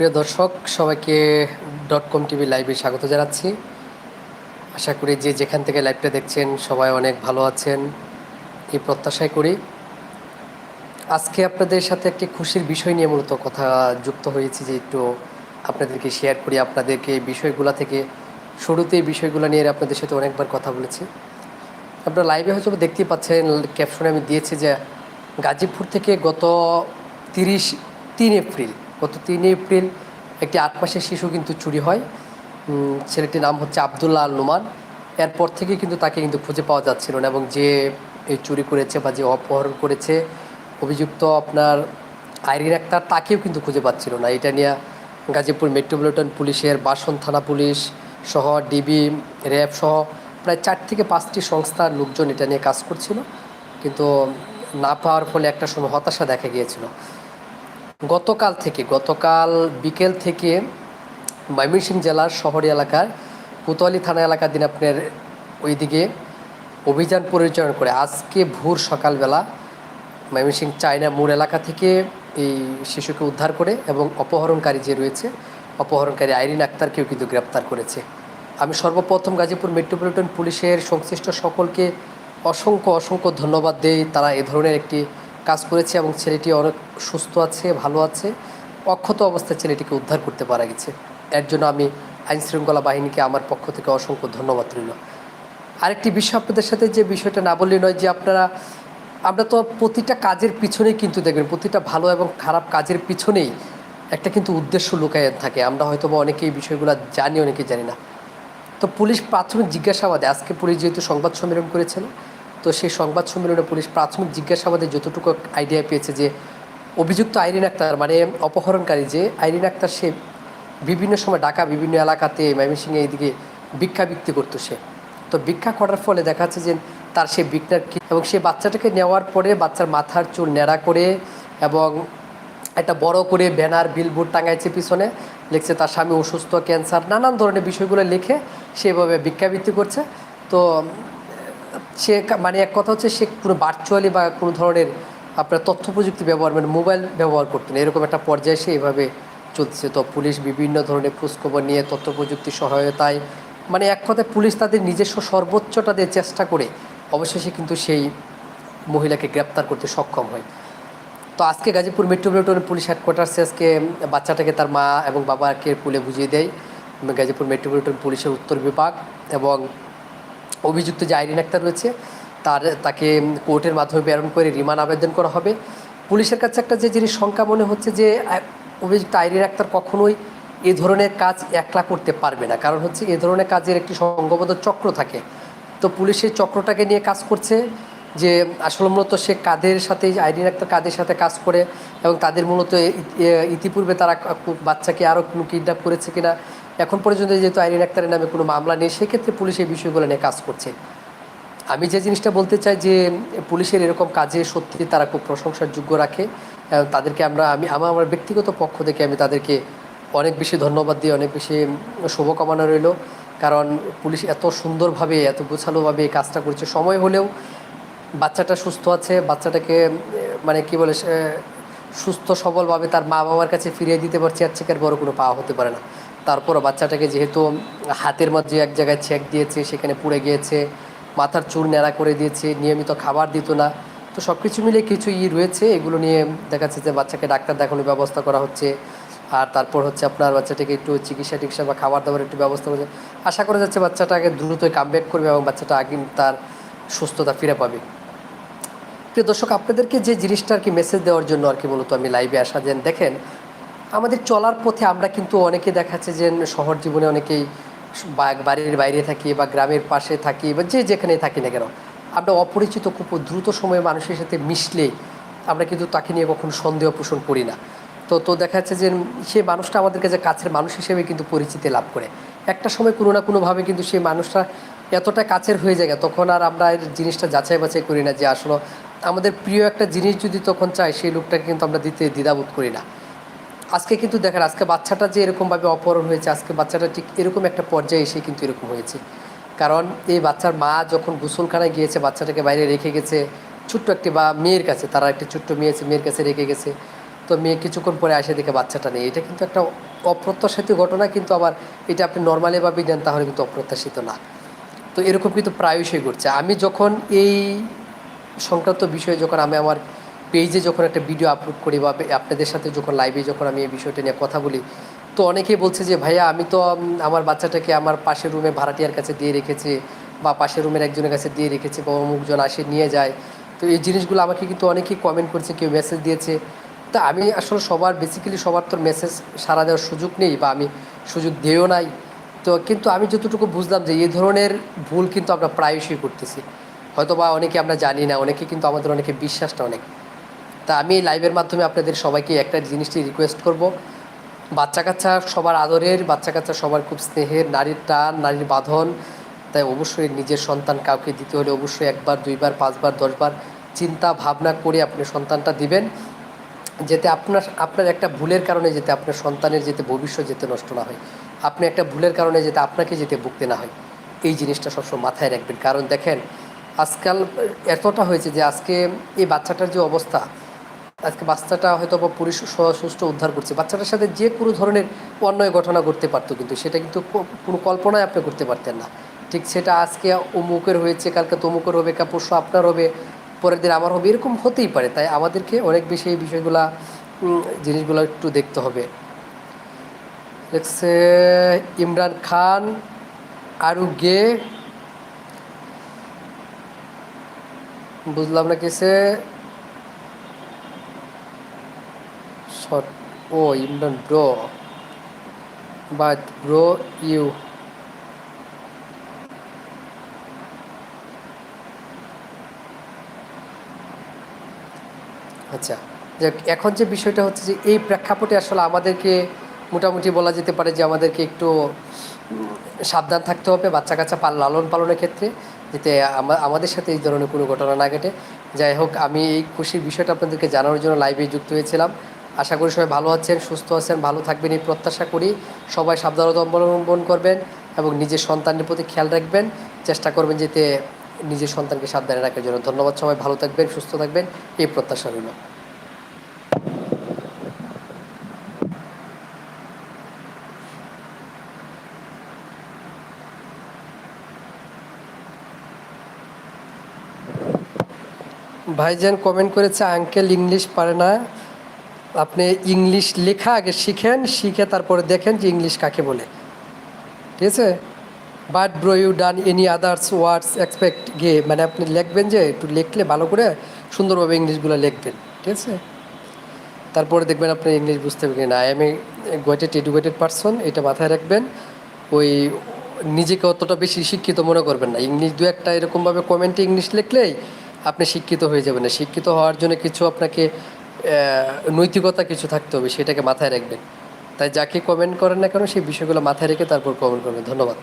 প্রিয় দর্শক, সবাইকে ডট কম টিভি লাইভে স্বাগত জানাচ্ছি। আশা করি যে যেখান থেকে লাইভটা দেখছেন সবাই অনেক ভালো আছেন। এই প্রত্যাশাই করি। আজকে আপনাদের সাথে একটি খুশির বিষয় নিয়ে মূলত কথা যুক্ত হয়েছি যে একটু আপনাদেরকে শেয়ার করি, আপনাদেরকে এই বিষয়গুলো থেকে শুরুতে এই বিষয়গুলো নিয়ে আপনাদের সাথে অনেকবার কথা বলেছি। আপনারা লাইভে হয়তো দেখতেই পাচ্ছেন ক্যাপশনে আমি দিয়েছি যে গাজীপুর থেকে গত তিরিশ, তিন এপ্রিল গত তিন এপ্রিল একটি আট মাসের শিশু কিন্তু চুরি হয়। ছেলেটির নাম হচ্ছে আবদুল্লাহ আল নোমান। এরপর থেকে কিন্তু তাকে কিন্তু খুঁজে পাওয়া যাচ্ছিল না এবং যে এই চুরি করেছে বা যে অপহরণ করেছে, অভিযুক্ত আপনার আইরিন আক্তার তাকেও কিন্তু খুঁজে পাচ্ছিল না। এটা নিয়ে গাজীপুর মেট্রোপলিটন পুলিশের, বাসন থানা পুলিশ সহ ডিবি, র্যাব সহ প্রায় চার থেকে পাঁচটি সংস্থার লোকজন এটা নিয়ে কাজ করছিল। কিন্তু না পাওয়ার ফলে একটা সময় হতাশা দেখা গিয়েছিল। গতকাল থেকে, গতকাল বিকেল থেকে ময়মনসিংহ জেলার শহরী এলাকার কোতোয়ালি থানা এলাকার দিন আপনার ওইদিকে অভিযান পরিচালনা করে আজকে ভোর সকালবেলা ময়মনসিংহ চায়না মোড় এলাকা থেকে এই শিশুকে উদ্ধার করে এবং অপহরণকারী যে রয়েছে, অপহরণকারী আইরিন আক্তারকেও কিন্তু গ্রেপ্তার করেছে। আমি সর্বপ্রথম গাজীপুর মেট্রোপলিটন পুলিশের সংশ্লিষ্ট সকলকে অসংখ্য অসংখ্য ধন্যবাদ দেই। তারা এ ধরনের একটি কাজ করেছে এবং ছেলেটি অনেক সুস্থ আছে, ভালো আছে। অক্ষত অবস্থায় ছেলেটিকে উদ্ধার করতে পারা গেছে। এর জন্য আমি আইন শৃঙ্খলা বাহিনীকে আমার পক্ষ থেকে অসংখ্য ধন্যবাদ রইল। আরেকটি বিষয় আপনাদের সাথে যে বিষয়টা না বললে নয় যে আপনারা, আমরা তো প্রতিটা কাজের পিছনেই কিন্তু দেখবেন, প্রতিটা ভালো এবং খারাপ কাজের পিছনেই একটা কিন্তু উদ্দেশ্য লুকায় থাকে। আমরা হয়তো বা অনেকেই এই বিষয়গুলো জানি, অনেকেই জানি না। তো পুলিশ প্রাথমিক জিজ্ঞাসাবাদে, আজকে পুলিশ যেহেতু সংবাদ সম্মেলন করেছিল তো সেই সংবাদ সম্মেলনে পুলিশ প্রাথমিক জিজ্ঞাসাবাদে যতটুকু আইডিয়া পেয়েছে যে অভিযুক্ত আইরিন আক্তার মানে অপহরণকারী যে আইরিন আক্তার, সে বিভিন্ন সময় ঢাকা, বিভিন্ন এলাকাতে ময়মনসিংহে এইদিকে ভিক্ষাবৃত্তি করতো সে। তো ভিক্ষা করার ফলে দেখা যাচ্ছে যে তার সে ভিক্ষার এবং সে বাচ্চাটাকে নেওয়ার পরে বাচ্চার মাথার চুল ন্যাড়া করে এবং একটা বড় করে ব্যানার বিলবোর্ড টাঙাইছে পিছনে, লিখছে তার স্বামী অসুস্থ ক্যান্সার নানান ধরনের বিষয়গুলো লিখে সেভাবে ভিক্ষাবৃত্তি করছে। তো সে মানে এক কথা হচ্ছে সে কোনো ভার্চুয়ালি বা কোনো ধরনের আপনার তথ্য প্রযুক্তি ব্যবহার মানে মোবাইল ব্যবহার করতেন এরকম একটা পর্যায়ে সে এভাবে চলছে। তো পুলিশ বিভিন্ন ধরনের খোঁজখবর নিয়ে, তথ্য প্রযুক্তির সহায়তায় মানে এক কথায় পুলিশ তাদের নিজস্ব সর্বোচ্চটা দিয়ে চেষ্টা করে, অবশেষে কিন্তু সেই মহিলাকে গ্রেপ্তার করতে সক্ষম হয়। তো আজকে গাজীপুর মেট্রোপলিটন পুলিশ হেডকোয়ার্টার্সে আজকে বাচ্চাটাকে তার মা এবং বাবাকে পুলে বুঝিয়ে দেয়। গাজীপুর মেট্রোপলিটন পুলিশের উত্তর বিভাগ এবং অভিযুক্ত যে আইরিন আক্তার রয়েছে, তার, তাকে কোর্টের মাধ্যমে প্রেরণ করে রিমান্ড আবেদন করা হবে। পুলিশের কাছে একটা যে জিনিস শঙ্কা মনে হচ্ছে যে অভিযুক্ত আইরিন আক্তার কখনোই এ ধরনের কাজ একলা করতে পারবে না। কারণ হচ্ছে এ ধরনের কাজের একটি সংঘবদ্ধ চক্র থাকে। তো পুলিশের চক্রটাকে নিয়ে কাজ করছে যে, আসলে মূলত সে কাদের সাথে, আইরিন একটা কাদের সাথে কাজ করে এবং তাদের মূলত ইতিপূর্বে তারা বাচ্চাকে আরও কোনো কিডন্যাপ করেছে কিনা এখন পর্যন্ত যেহেতু আইরিন আক্তারের নামে কোনো মামলা নেই, সেক্ষেত্রে পুলিশ এই বিষয়গুলো নিয়ে কাজ করছে। আমি যে জিনিসটা বলতে চাই যে, পুলিশের এরকম কাজে সত্যি তারা খুব প্রশংসার যোগ্য রাখে তাদেরকে আমরা, আমি, আমার আমার ব্যক্তিগত পক্ষ থেকে আমি তাদেরকে অনেক বেশি ধন্যবাদ দিয়ে অনেক বেশি শুভকামনা রইল। কারণ পুলিশ এত সুন্দরভাবে, এত গোছালোভাবে এই কাজটা করছে। সময় হলেও বাচ্চাটা সুস্থ আছে, বাচ্চাটাকে মানে কি বলে সুস্থ সবলভাবে তার মা বাবার কাছে ফিরিয়ে দিতে পারছে, আর চেকের বড় কোনো পাওয়া হতে পারে না। তারপরও বাচ্চাটাকে যেহেতু হাতের মধ্যে এক জায়গায় চেক দিয়েছে, সেখানে পুড়ে গিয়েছে, মাথার চুল ন্যাড়া করে দিয়েছে, নিয়মিত খাবার দিত না। তো সব কিছু মিলে কিছু ই রয়েছে, এগুলো নিয়ে দেখা যাচ্ছে যে বাচ্চাকে ডাক্তার দেখানোর ব্যবস্থা করা হচ্ছে। আর তারপর হচ্ছে আপনার বাচ্চাটাকে একটু চিকিৎসা টিকিৎসা বা খাবার দাবার একটু ব্যবস্থা করছে আশা করা যাচ্ছে বাচ্চাটাকে দ্রুতই কামব্যাক করবে এবং বাচ্চাটা আগে তার সুস্থতা ফিরে পাবে। প্রিয় দর্শক, আপনাদেরকে যে জিনিসটা আর কি মেসেজ দেওয়ার জন্য আর কি মূলত আমি লাইভে আসা যেন দেখেন আমাদের চলার পথে আমরা কিন্তু অনেকে দেখাচ্ছে যে শহর জীবনে অনেকেই বাড়ির বাইরে থাকি বা গ্রামের পাশে থাকি বা যে যেখানে থাকি না কেন, আমরা অপরিচিত খুব দ্রুত সময়ে মানুষের সাথে মিশলে আমরা কিন্তু তাকে নিয়ে কখনো সন্দেহ পোষণ করি না। তো তো দেখা যাচ্ছে যে সে মানুষটা আমাদের কাছে কাছের মানুষ হিসেবে কিন্তু পরিচিতি লাভ করে। একটা সময় কোনো না কোনোভাবে কিন্তু সেই মানুষটা এতটা কাছের হয়ে যায় তখন আর আমরা জিনিসটা যাচাই বাছাই করি না যে আসলে আমাদের প্রিয় একটা জিনিস যদি তখন চাই সেই লোকটাকে কিন্তু আমরা দিতে দ্বিধাবোধ করি না। আজকে কিন্তু দেখেন, আজকে বাচ্চাটা যে এরকমভাবে অপহরণ হয়েছে, আজকে বাচ্চাটা ঠিক এরকম একটা পর্যায়ে এসে কিন্তু এরকম হয়েছে। কারণ এই বাচ্চার মা যখন গোসলখানায় গিয়েছে, বাচ্চাটাকে বাইরে রেখে গেছে, ছোট্ট একটি বা মেয়ের কাছে, তারা একটি ছোট্ট মেয়ে আছে, মেয়ের কাছে রেখে গেছে, তো মেয়ে কিছুক্ষণ পরে আসে দেখে বাচ্চাটা নেই। এটা কিন্তু একটা অপ্রত্যাশিত ঘটনা, কিন্তু আবার এটা আপনি নর্মালিভাবেই নেন তাহলে কিন্তু অপ্রত্যাশিত না। তো এরকম কিন্তু প্রায়শই ঘটছে। আমি যখন এই সংক্রান্ত বিষয়ে যখন আমি আমার পেজে যখন একটা ভিডিও আপলোড করি বা আপনাদের সাথে যখন লাইভে যখন আমি এই বিষয়টা নিয়ে কথা বলি, তো অনেকেই বলছে যে, ভাইয়া, আমি তো আমার বাচ্চাটাকে আমার পাশের রুমে ভাড়াটিয়ার কাছে দিয়ে রেখেছি বা পাশের রুমের একজনের কাছে দিয়ে রেখেছি বা অমুকজন আসে নিয়ে যায়। তো এই জিনিসগুলো আমাকে কিন্তু অনেকেই কমেন্ট করছে, কেউ মেসেজ দিয়েছে। তা আমি আসলে সবার বেসিক্যালি সবার তো মেসেজ সারা দেওয়ার সুযোগ নেই বা আমি সুযোগ দিয়েও নাই। তো কিন্তু আমি যতটুকু বুঝলাম যে, এই ধরনের ভুল কিন্তু আমরা প্রায়শই করতেছি। হয়তো বা অনেকে আমরা জানি না, অনেকে কিন্তু আমাদের অনেকে বিশ্বাসটা অনেক তা আমি লাইভের মাধ্যমে আপনাদের সবাইকে একটা জিনিসটি রিকোয়েস্ট করব। বাচ্চা কাচ্চা সবার আদরের বাচ্চা কাচ্চা সবার খুব স্নেহের, নারীর টান, নারীর বাঁধন, তাই অবশ্যই নিজের সন্তান কাউকে দিতে হলে অবশ্যই একবার, দুইবার, পাঁচবার, দশবার চিন্তা, ভাবনা করে আপনি সন্তানটা দিবেন, যাতে আপনার আপনার একটা ভুলের কারণে যাতে আপনার সন্তানের যেতে ভবিষ্যৎ যেতে নষ্ট না হয়। আপনি একটা ভুলের কারণে যাতে আপনাকে যেতে ভুগতে না হয়। এই জিনিসটা সবসময় মাথায় রাখবেন। কারণ দেখেন, আজকাল এতটা হয়েছে যে আজকে এই বাচ্চাটার যে অবস্থা আজকে বাচ্চাটা হয়তো বা পুলিশ সুষ্ঠু উদ্ধার করছে। বাচ্চাটার সাথে যে কোনো ধরনের অন্যায় ঘটনা ঘটতে পারতো কিন্তু, সেটা কিন্তু কোনো কল্পনায় আপনি করতে পারতেন না। ঠিক সেটা আজকে অমুকের হয়েছে, কালকে তমুকের হবে কা পরশু আপনার হবে, পরের দিন আমার হবে, এরকম হতেই পারে। তাই আমাদেরকে অনেক বেশি এই বিষয়গুলা জিনিসগুলো একটু দেখতে হবে। দেখছে ইমরান খান আরু গে, বুঝলাম না কিসে short O Imran bro but bro you আচ্ছা যাক, এখন যে বিষয়টা হচ্ছে যে এই প্রেক্ষাপটে আসলে আমাদেরকে মোটামুটি বলা যেতে পারে যে আমাদেরকে একটু সাবধান থাকতে হবে বাচ্চা কাচ্চা পাল, লালন পালনের ক্ষেত্রে, যাতে আমাদের সাথে এই ধরনের কোনো ঘটনা না ঘটে। যাই হোক, আমি এই খুশির বিষয়টা আপনাদেরকে জানানোর জন্য লাইভে যুক্ত হয়েছিলাম। আশা করি সবাই ভালো আছেন, সুস্থ আছেন, ভালো থাকবেন এই প্রত্যাশা করি। সবাই সাবধানতা অবলম্বন করবেন এবং নিজের সন্তানের প্রতি খেয়াল রাখবেন। চেষ্টা করবেন যাতে নিজের সন্তানকে সাবধানে রাখার জন্য। ধন্যবাদ সবাই, ভালো থাকবেন, সুস্থ থাকবেন। এই প্রত্যাশা রইল। ভাইজান কমেন্ট করেছে আঙ্কেল ইংলিশ পারে না। আপনি ইংলিশ লেখা আগে শিখেন, শিখে তারপরে দেখেন যে ইংলিশ কাকে বলে। ঠিক আছে? But bro you done any others words expect gay মানে আপনি লিখবেন যে, একটু লিখলে ভালো করে সুন্দরভাবে ইংলিশগুলো লিখবেন। ঠিক আছে? তারপরে দেখবেন আপনি ইংলিশ বুঝতে পারবেন I am a goated educated person এটা মাথায় রাখবেন। ওই নিজেকে অতটা বেশি শিক্ষিত মনে করবেন না। ইংলিশ দু একটা এরকমভাবে কমেন্টে ইংলিশ লিখলেই আপনি শিক্ষিত হয়ে যাবেন। না শিক্ষিত হওয়ার জন্য কিছু আপনাকে নৈতিকতা কিছু থাকতে হবে, সেটাকে মাথায় রাখবেন। তাই যাকে কমেন্ট করেন না কেন, সেই বিষয়গুলো মাথায় রেখে তারপর কমেন্ট করবেন। ধন্যবাদ।